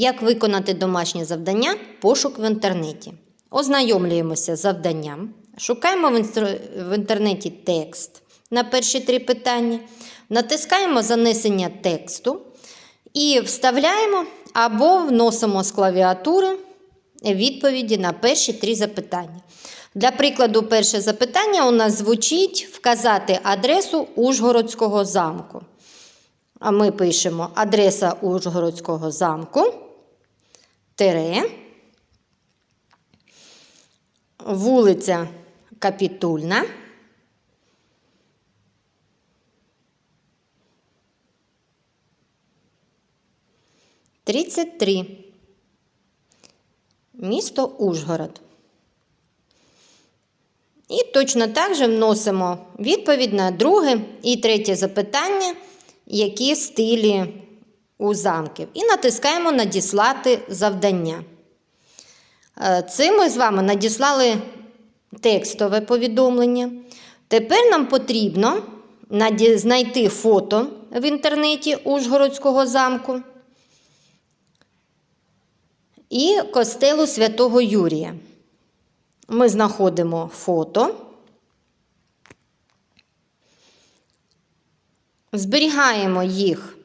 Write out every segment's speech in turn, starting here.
Як виконати домашнє завдання? Пошук в інтернеті. Ознайомлюємося з завданням. Шукаємо в, інстр- в інтернеті текст на перші три питання. Натискаємо занесення тексту і вставляємо або вносимо з клавіатури відповіді на перші три запитання. Для прикладу, перше запитання у нас звучить вказати адресу Ужгородського замку. А ми пишемо адреса Ужгородського замку, тире, вулиця Капітульна. Тридцять три. Місто Ужгород. І точно так же вносимо відповідь на друге і третє запитання, які стилі у замків. І натискаємо Надіслати завдання. Це ми з вами надіслали текстове повідомлення. Тепер нам потрібно знайти фото в інтернеті Ужгородського замку і костелу Святого Юрія. Ми знаходимо фото, зберігаємо їх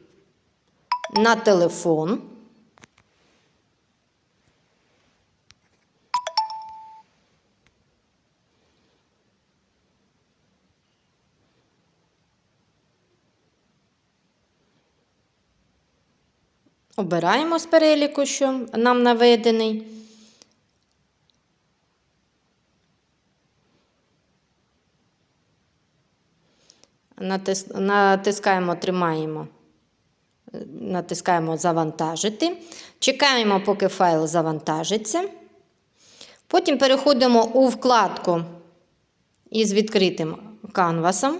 на телефон. Обираємо з переліку, що нам наведений. Натис... Натискаємо, тримаємо, натискаємо завантажити. Чекаємо, поки файл завантажиться. Потім переходимо у вкладку із відкритим канвасом.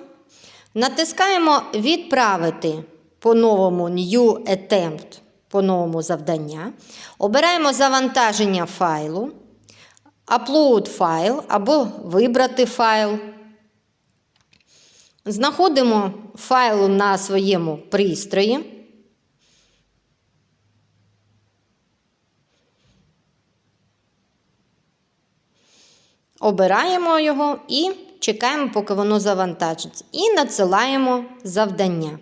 Натискаємо Відправити по новому New Attempt, по новому завдання. Обираємо завантаження файлу, Upload файл або вибрати файл. Знаходимо файл на своєму пристрої. Обираємо його і чекаємо, поки воно завантажиться. І надсилаємо завдання.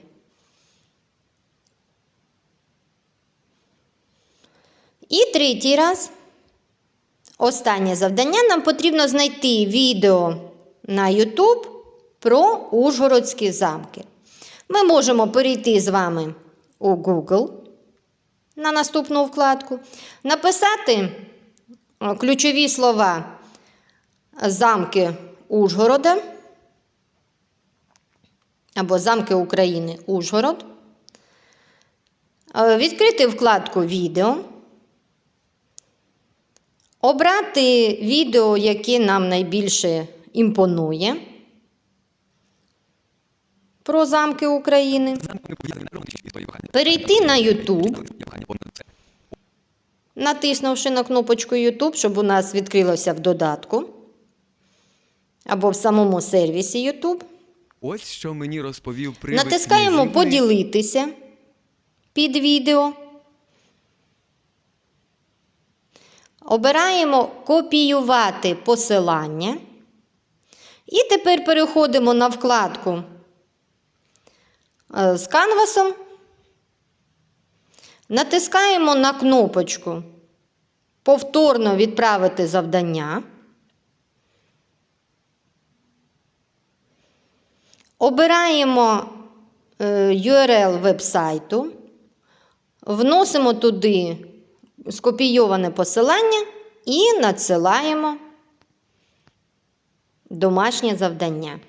І третій раз. Останнє завдання нам потрібно знайти відео на YouTube про Ужгородські замки. Ми можемо перейти з вами у Google на наступну вкладку, написати ключові слова замки Ужгорода або замки України Ужгород. Е, Відкрити вкладку Відео. Обрати відео, яке нам найбільше імпонує про замки України. Перейти на YouTube, натиснувши на кнопочку YouTube, щоб у нас відкрилося в додатку або в самому сервісі YouTube. Ось що мені розповів привид Натискаємо князівни. Поділитися під відео. Обираємо Копіювати посилання. І тепер переходимо на вкладку е, з канвасом. Натискаємо на кнопочку Повторно відправити завдання. Обираємо URL URL вебсайту, вносимо туди скопійоване посилання і надсилаємо домашнє завдання.